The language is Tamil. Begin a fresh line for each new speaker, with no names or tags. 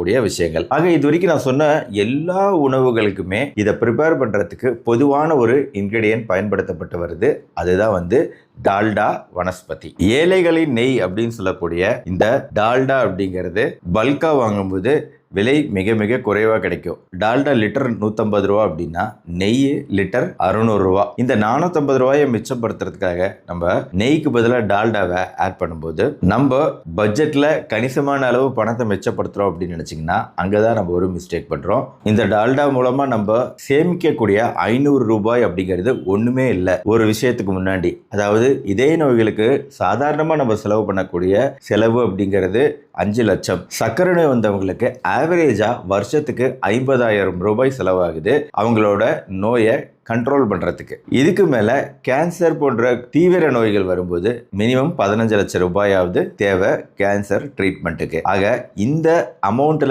கூடிய விஷயங்கள். ஆக இது வரைக்கும் நான் சொன்ன எல்லா உணவுகளுக்குமே இதை ப்ரிப்பேர் பண்ணுறதுக்கு பொதுவான ஒரு இன்க்ரீடியன்ட் பயன்படுத்தப்பட்டு வருது. அதுதான் வந்து டால்டா வனஸ்பதி. ஏழைகளின் நெய் அப்படின்னு சொல்லக்கூடிய இந்த டால்டா அப்படிங்கிறது பல்காக வாங்கும்போது விலை மிக மிக குறைவாக கிடைக்கும். டால்டா லிட்டர் நூற்றம்பது ரூபா அப்படின்னா நெய் லிட்டர் அறுநூறுவா இந்த நானூற்றம்பது ரூபாயை மிச்சப்படுத்துறதுக்காக நம்ம நெய்க்கு பதிலாக டால்டாவை ஆட் பண்ணும்போது நம்ம பட்ஜெட்டில் கணிசமான அளவு பணத்தை மிச்சப்படுத்துகிறோம் அப்படின்னு நினச்சிங்கன்னா அங்கே தான் நம்ம ஒரு மிஸ்டேக் பண்ணுறோம் இந்த டால்டா மூலமாக நம்ம சேமிக்கக்கூடிய ஐநூறு ரூபாய் அப்படிங்கிறது ஒன்றுமே இல்லை. ஒரு விஷயத்துக்கு முன்னாடி. அதாவது இதே நோய்களுக்கு சாதாரணமாக நம்ம செலவு பண்ணக்கூடிய செலவு அப்படிங்கிறது அஞ்சு லட்சம். சர்க்கரை நோய் வந்தவங்களுக்கு ஆவரேஜாக வருஷத்துக்கு ஐம்பதாயிரம் ரூபாய் செலவாகுது. அவங்களோட நோயை கண்ட்ரோல் பண்ணுறதுக்கு இதுக்கு மேலே கேன்சர் போன்ற தீவிர நோய்கள் வரும்போது மினிமம் பதினஞ்சு லட்சம் ரூபாயாவது தேவை கேன்சர் ட்ரீட்மெண்ட்டுக்கு ஆக இந்த அமௌண்ட்டில்